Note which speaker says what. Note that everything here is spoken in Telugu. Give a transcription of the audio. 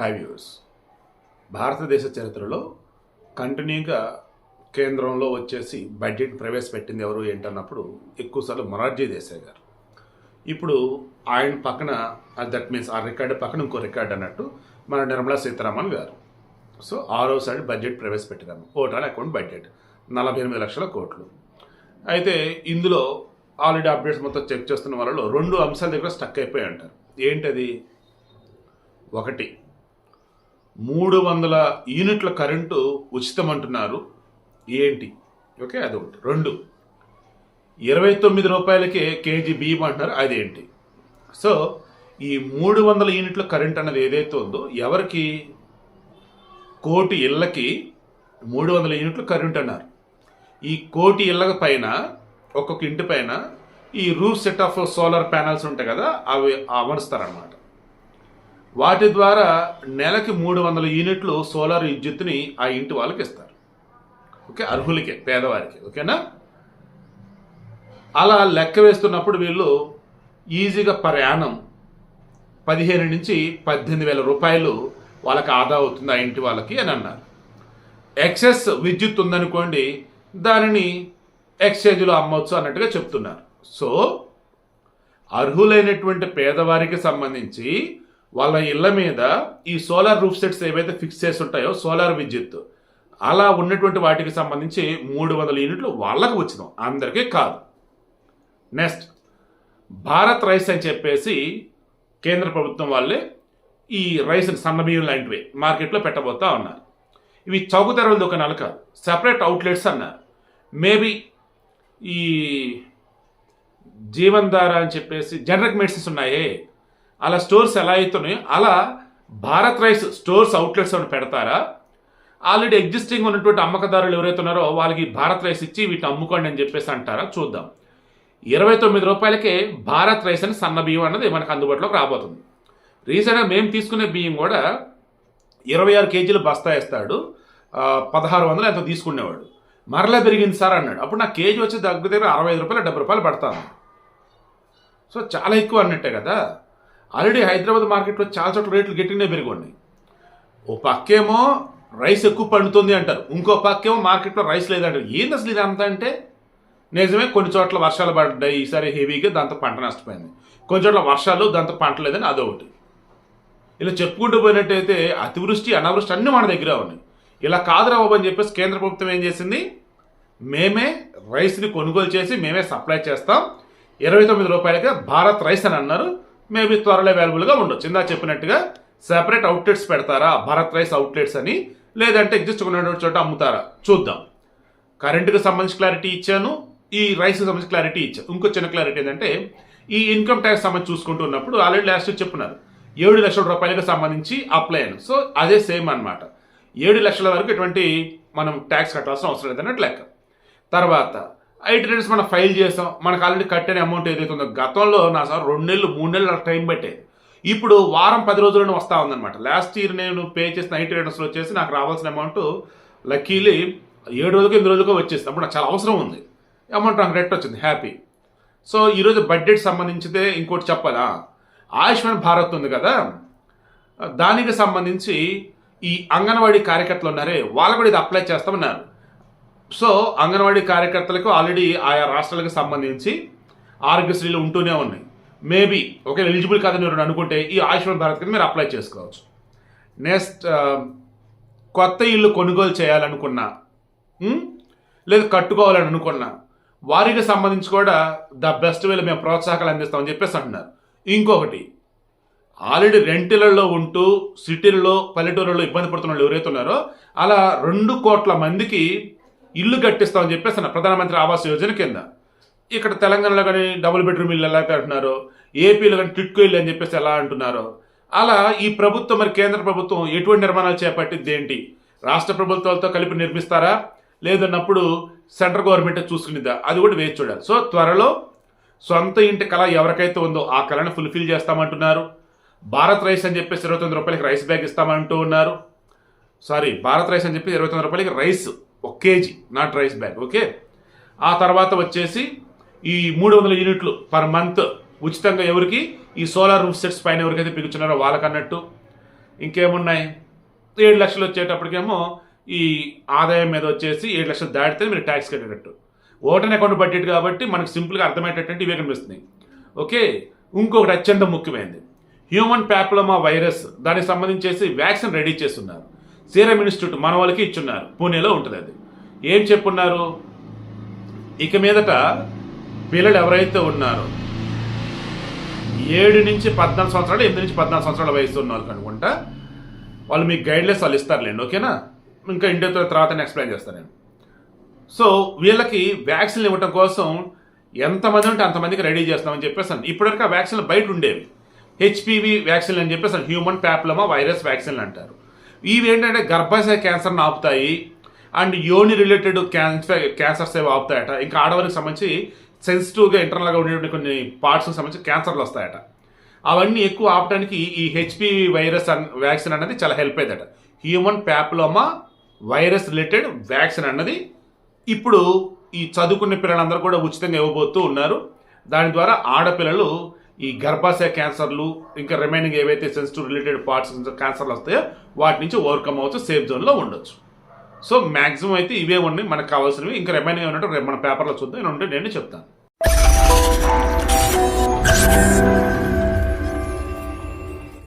Speaker 1: హై వ్యూస్ భారతదేశ చరిత్రలో కంటిన్యూగా కేంద్రంలో వచ్చేసి బడ్జెట్ ప్రవేశపెట్టింది ఎవరు ఏంటన్నప్పుడు ఎక్కువసార్లు మొరార్జీ దేశాయ్ గారు. ఇప్పుడు ఆయన పక్కన దట్ మీన్స్ ఆ రికార్డు పక్కన ఇంకో రికార్డు అన్నట్టు మన నిర్మలా సీతారామన్ గారు. సో ఆరోసారి బడ్జెట్ ప్రవేశపెట్టినాము ఓటాల్ అకౌంట్ బడ్జెట్. నలభై ఎనిమిది లక్షల కోట్లు. అయితే ఇందులో ఆల్రెడీ అప్డేట్స్ మొత్తం చెక్ చేస్తున్న వాళ్ళలో రెండు అంశాల దగ్గర స్టక్ అయిపోయి అంటారు ఏంటది? ఒకటి మూడు వందల యూనిట్ల కరెంటు ఉచితం అంటున్నారు ఏంటి? ఓకే అది ఒకటి. రెండు. ఇరవై తొమ్మిది రూపాయలకే కేజీ బియ్యం అంటున్నారు. అదేంటి? సో ఈ మూడు వందల యూనిట్ల కరెంట్ అన్నది ఏదైతే ఉందో ఎవరికి? కోటి ఇళ్ళకి మూడు వందల యూనిట్లు కరెంట్ అన్నారు. ఈ కోటి ఇళ్ళ పైన ఒక్కొక్క ఇంటి పైన ఈ roof set of solar panels ఉంటాయి కదా అవి అమరుస్తారనమాట వాటి ద్వారా నెలకి మూడు వందల యూనిట్లు సోలార్ విద్యుత్ని ఆ ఇంటి వాళ్ళకి ఇస్తారు. ఓకే? అర్హులకే పేదవారికి. ఓకేనా? అలా లెక్క వేస్తున్నప్పుడు వీళ్ళు ఈజీగా ప్రయాణం పదిహేను నుంచి పద్దెనిమిది వేల రూపాయలు వాళ్ళకి ఆదా అవుతుంది ఆ ఇంటి వాళ్ళకి అని అన్నారు. ఎక్సెస్ విద్యుత్ ఉందనుకోండి దానిని ఎక్స్చేంజ్లో అమ్మవచ్చు అన్నట్టుగా చెప్తున్నారు. సో అర్హులైనటువంటి పేదవారికి సంబంధించి వాళ్ళ ఇళ్ళ మీద ఈ సోలార్ రూఫ్ సెట్స్ ఏవైతే ఫిక్స్ చేసి ఉంటాయో సోలార్ విద్యుత్ అలా ఉన్నటువంటి వాటికి సంబంధించి మూడు వందల యూనిట్లు వాళ్ళకు వచ్చినాం. అందరికీ కాదు. నెక్స్ట్ భారత్ రైస్ అని చెప్పేసి కేంద్ర ప్రభుత్వం వాళ్ళే ఈ రైస్ సన్నబియ్యం లాంటివి మార్కెట్లో పెట్టబోతా ఉన్నారు. ఇవి చౌక ధరల దుకాణాలు కాదు సెపరేట్ అవుట్లెట్స్ అన్నారు. మేబీ ఈ జీవన్ ధార అని చెప్పేసి జనరిక్ మెడిసిన్స్ ఉన్నాయే. అలా స్టోర్స్ ఎలా అవుతున్నాయో అలా భారత్ రైస్ స్టోర్స్ అవుట్లెట్స్ అని పెడతారా? ఆల్రెడీ ఎగ్జిస్టింగ్ ఉన్నటువంటి అమ్మకదారులు ఎవరైతే ఉన్నారో వాళ్ళకి భారత్ రైస్ ఇచ్చి వీటిని అమ్ముకోండి అని చెప్పేసి అంటారా? చూద్దాం. ఇరవై తొమ్మిది రూపాయలకే భారత్ రైస్ అని సన్న బియ్యం అన్నది మనకు అందుబాటులోకి రాబోతుంది. రీసెంట్గా మేము తీసుకునే బియ్యం కూడా ఇరవై ఆరు కేజీలు బస్తా వేస్తాడు. పదహారు వందలు ఎంతో తీసుకునేవాడు. మరలా పెరిగింది సార్ అన్నాడు. అప్పుడు నా కేజీ వచ్చి దగ్గర దగ్గర అరవై ఐదు రూపాయలు డెబ్బై రూపాయలు పడతాను సో చాలా ఎక్కువ అన్నట్టే కదా? ఆల్రెడీ హైదరాబాద్ మార్కెట్లో చాలా చోట్ల రేట్లు గట్టిగానే పెరిగి ఓ పక్కేమో రైస్ ఎక్కువ పండుతుంది అంటారు. ఇంకో పక్కేమో మార్కెట్లో రైస్ లేదంటారు. ఏంది అసలు ఇది అంత అంటే? నిజమే కొన్ని చోట్ల వర్షాలు పడ్డాయి. ఈసారి హెవీగా దాంతో పంట నష్టపోయింది. కొన్ని చోట్ల వర్షాలు దాంతో పంట లేదని అదొకటి ఇలా చెప్పుకుంటూ పోయినట్టయితే అతివృష్టి అనావృష్టి అన్నీ మన దగ్గర ఉన్నాయి. ఇలా కాదురా బాబు అని చెప్పేసి కేంద్ర ప్రభుత్వం ఏం చేసింది? మేమే రైస్ని కొనుగోలు చేసి మేమే సప్లై చేస్తాం. ఇరవై తొమ్మిది రూపాయలకే భారత్ రైస్ అని అన్నారు. మేబీ త్వరలో అవైలబుల్గా ఉండొచ్చు. ఇందా చెప్పినట్టుగా సెపరేట్ అవుట్లెట్స్ పెడతారా? భారత్ రైస్ అవుట్లెట్స్ అని లేదంటే ఎగ్జిస్ట్ ఉన్నటువంటి చోట అమ్ముతారా? చూద్దాం. కరెంటుకి సంబంధించి క్లారిటీ ఇచ్చాను. ఈ రైస్కి సంబంధించి క్లారిటీ ఇచ్చాను ఇంకో చిన్న క్లారిటీ ఏంటంటే ఈ ఇన్కమ్ ట్యాక్స్ సంబంధించి చూసుకుంటూ ఉన్నప్పుడు ఆల్రెడీ లాస్ట్ చెప్పున్నారు ఏడు లక్షల రూపాయలకు సంబంధించి అప్లై అయ్యాను సో అదే సేమ్ అన్నమాట. ఏడు లక్షల వరకు ఎటువంటి మనం ట్యాక్స్ కట్టాల్సిన అవసరం లేదన్నట్టు లెక్క. తర్వాత ఐటీ రిటర్న్స్ మనం ఫైల్ చేస్తాం. మనకు ఆల్రెడీ కట్టిన అమౌంట్ ఏదైతే ఉందో గతంలో నా సార్ రెండు నెలలు మూడు నెలలు టైం పట్టేది. ఇప్పుడు వారం పది రోజుల్లోనే వస్తూ ఉందన్నమాట. లాస్ట్ ఇయర్ నేను పే చేసిన ఐటీ రిటర్న్స్లో వచ్చేసి నాకు రావాల్సిన అమౌంట్ లక్కీలీ ఏడు రోజులకు ఎనిమిది రోజులకు వచ్చేసింది. అప్పుడు నాకు చాలా అవసరం ఉంది. అమౌంట్ నాకు రెట్ వచ్చింది. హ్యాపీ సో ఈరోజు బడ్జెట్ సంబంధించితే ఇంకోటి చెప్పాలా? ఆయుష్మాన్ భారత్ ఉంది కదా. దానికి సంబంధించి ఈ అంగన్వాడీ కార్యకర్తలు ఉన్నారే వాళ్ళు కూడా ఇది అప్లై చేస్తామన్నారు. సో అంగన్వాడీ కార్యకర్తలకు ఆల్రెడీ ఆయా రాష్ట్రాలకు సంబంధించి ఆరోగ్యశ్రీలు ఉంటూనే ఉన్నాయి. మేబీ ఒక ఎలిజిబుల్ కాదని మీరు అనుకుంటే ఈ ఆయుష్మాన్ భారత్ కింద మీరు అప్లై చేసుకోవచ్చు. నెక్స్ట్ కొత్త ఇల్లు కొనుగోలు చేయాలనుకున్నా లేదు లేదా కట్టుకోవాలని అనుకున్నా వారికి సంబంధించి కూడా ద బెస్ట్ వేలో మేము ప్రోత్సాహకాలు అందిస్తామని చెప్పేసి అంటున్నారు. ఇంకొకటి ఆల్రెడీ రెంటిలలో ఉంటూ సిటీలలో పల్లెటూరులో ఇబ్బంది పడుతున్న వాళ్ళు ఎవరైతే ఉన్నారో అలా రెండు కోట్ల మందికి ఇల్లు కట్టిస్తామని చెప్పేసి అన్న ప్రధానమంత్రి ఆవాస్ యోజన కింద. ఇక్కడ తెలంగాణలో కానీ డబుల్ బెడ్రూమ్ ఇల్లు ఎలా కడుతున్నారు ఏపీలో కానీ టిట్కో ఇల్లు అని చెప్పేసి ఎలా అంటున్నారు. అలా ఈ ప్రభుత్వం మరి కేంద్ర ప్రభుత్వం ఎటువంటి నిర్మాణాలు చేపట్టింది ఏంటి? రాష్ట్ర ప్రభుత్వాలతో కలిపి నిర్మిస్తారా? లేదన్నప్పుడు సెంట్రల్ గవర్నమెంట్ చూసుకునేదా అది కూడా వేచి చూడాలి. సో త్వరలో సొంత ఇంటి కళ ఎవరికైతే ఉందో ఆ కళను ఫుల్ఫిల్ చేస్తామంటున్నారు. భారత్ రైస్ అని చెప్పేసి ఇరవై తొమ్మిది రూపాయలకి రైస్ బ్యాగ్ ఇస్తామంటూ ఉన్నారు. సారీ భారత్ రైస్ అని చెప్పి ఇరవై తొమ్మిది రూపాయలకి రైస్ ఒక KG not rice bag okay? ఆ తర్వాత వచ్చేసి ఈ మూడు వందల యూనిట్లు పర్ మంత్ ఉచితంగా ఎవరికి? ఈ సోలార్ రూఫ్ సెట్స్ పైన ఎవరికైతే పిగుచున్నారో వాళ్ళకన్నట్టు. ఇంకేమున్నాయి? ఏడు లక్షలు వచ్చేటప్పటికేమో ఈ ఆదాయం మీద వచ్చేసి ఏడు లక్షలు దాటితే మీరు ట్యాక్స్ కట్టేటట్టు. ఓటర్ అకౌంట్ బడ్జెట్ కాబట్టి మనకు సింపుల్గా అర్థమయ్యేటట్టు ఇవే కనిపిస్తున్నాయి. ఓకే? ఇంకొకటి అత్యంత ముఖ్యమైనది. హ్యూమన్ ప్యాప్లమా వైరస్ దానికి సంబంధించేసి వ్యాక్సిన్ రెడీ చేస్తున్నారు. సీరం ఇన్స్టిట్యూట్ మన వాళ్ళకి ఇచ్చున్నారు. పూణేలో ఉంటుంది అది. ఏం చెప్పున్నారు? ఇక మీదట పిల్లలు ఎవరైతే ఉన్నారో ఏడు నుంచి పద్నాలుగు సంవత్సరాలు ఎనిమిది నుంచి పద్నాలుగు సంవత్సరాల వయసు ఉన్న వాళ్ళకి అనుకుంటా వాళ్ళు మీకు గైడ్లెస్ వాళ్ళు ఇస్తారులేండి ఓకేనా? ఇంకా ఇండియాతో తర్వాత నేను ఎక్స్ప్లెయిన్ చేస్తాను నేను. సో వీళ్ళకి వ్యాక్సిన్ ఇవ్వటం కోసం ఎంతమంది ఉంటే అంతమందికి రెడీ చేస్తామని చెప్పేసాను. ఇప్పటివరకు ఆ వ్యాక్సిన్లు బయట ఉండేవి. హెచ్పివి వ్యాక్సిన్లు అని చెప్పేసి హ్యూమన్ ప్యాప్లమా వైరస్ వ్యాక్సిన్లు అంటారు. ఇవి ఏంటంటే గర్భాశయ క్యాన్సర్ని ఆపుతాయి అండ్ యోని రిలేటెడ్ క్యాన్సర్ క్యాన్సర్స్ ఏవి ఆపుతాయట. ఇంకా ఆడవారికి సంబంధించి సెన్సిటివ్గా ఇంటర్నల్గా ఉండేటువంటి కొన్ని పార్ట్స్కి సంబంధించి క్యాన్సర్లు వస్తాయట. అవన్నీ ఎక్కువ ఆపడానికి ఈ హెచ్పివి వైరస్ వ్యాక్సిన్ అనేది చాలా హెల్ప్ అయిందట human papilloma virus related vaccine అన్నది ఇప్పుడు ఈ చదువుకునే పిల్లలందరూ కూడా ఉచితంగా ఇవ్వబోతూ ఉన్నారు. దాని ద్వారా ఆడపిల్లలు ఈ గర్భాశయ క్యాన్సర్లు ఇంకా రిమైనింగ్ ఏవైతే సెన్సిటివ్ రిలేటెడ్ పార్ట్స్ క్యాన్సర్లు వస్తాయో వాటి నుంచి ఓవర్కమ్ అవచ్చు సేఫ్ జోన్లో ఉండొచ్చు. సో మ్యాక్సిమం అయితే ఇవే ఉన్నాయి మనకు కావాల్సినవి. ఇంకా రిమైనింగ్ ఏమంటే రేపు మన పేపర్లో చూద్దాం. ఉంటే నేను చెప్తాను.